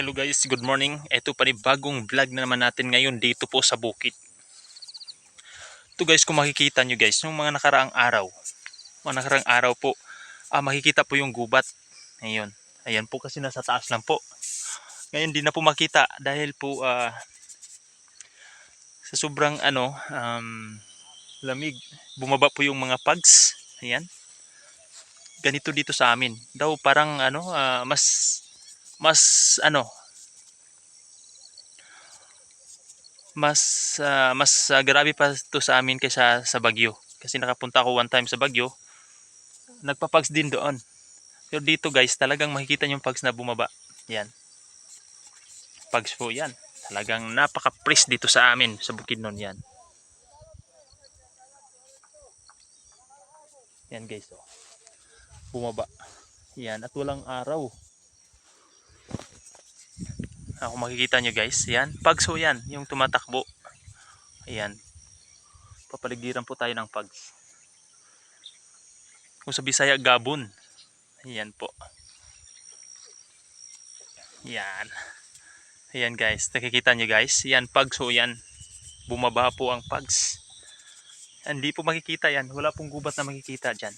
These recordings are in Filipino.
Hello guys, good morning. Ito pa rin bagong vlog na naman natin ngayon dito po sa bukid. Ito guys, kung makikita nyo guys, yung mga nakaraang araw, mga nakaraang araw po, ah, makikita po yung gubat. Ayun, ayan po kasi nasa taas lang po. Ngayon di na po makita dahil po ah, sa sobrang ano, um, lamig, bumaba po yung mga pugs. Ayan. Ganito dito sa amin. Daw parang ano, ah, mas mas ano mas ah, mas ah, grabe pa to sa amin kaysa sa Bagyo kasi nakapunta ako one time sa Bagyo nagpapags din doon. Pero dito guys talagang makikita yung pags na bumaba. Yan. Pags po yan. Talagang napaka-press dito sa amin sa Bukidnon yan. Yan guys oh. bumaba. Yan at walang araw ako makikita nyo guys yan. Pags ho yan yung tumatakbo. Ayan. Papaligiran po tayo ng pags kung sa Bisaya gabon. Ayan po. Yan ayan guys. Nakikita nyo guys. Yan pags ho yan. Bumaba po ang pags hindi po makikita yan. Wala pong gubat na makikita dyan.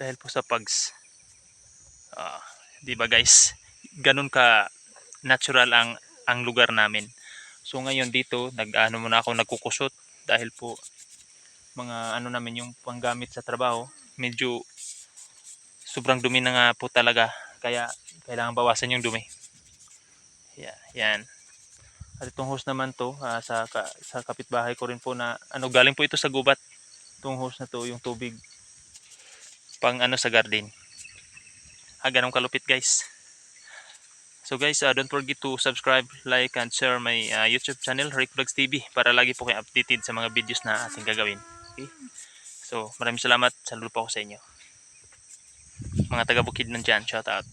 Dahil po sa pags ah, di ba guys? Ganun ka natural ang ang lugar namin. So ngayon dito, nag-ano muna ako nagkukusot dahil po mga ano namin yung panggamit sa trabaho, medyo sobrang dumi na nga po talaga kaya kailangan bawasan yung dumi. Yeah, yan. At itong hose naman to ah, sa ka, sa kapitbahay ko rin po na ano galing po ito sa gubat. Itong hose na to, yung tubig pang ano sa garden. Ah, ganun kalupit guys. So guys, uh, don't forget to subscribe, like, and share my uh, YouTube channel, Rick Vlogs TV, para lagi po kayo updated sa mga videos na ating gagawin. Okay? So, maraming salamat. Saludo po ako sa inyo. Mga taga-bukid nandyan, shout out.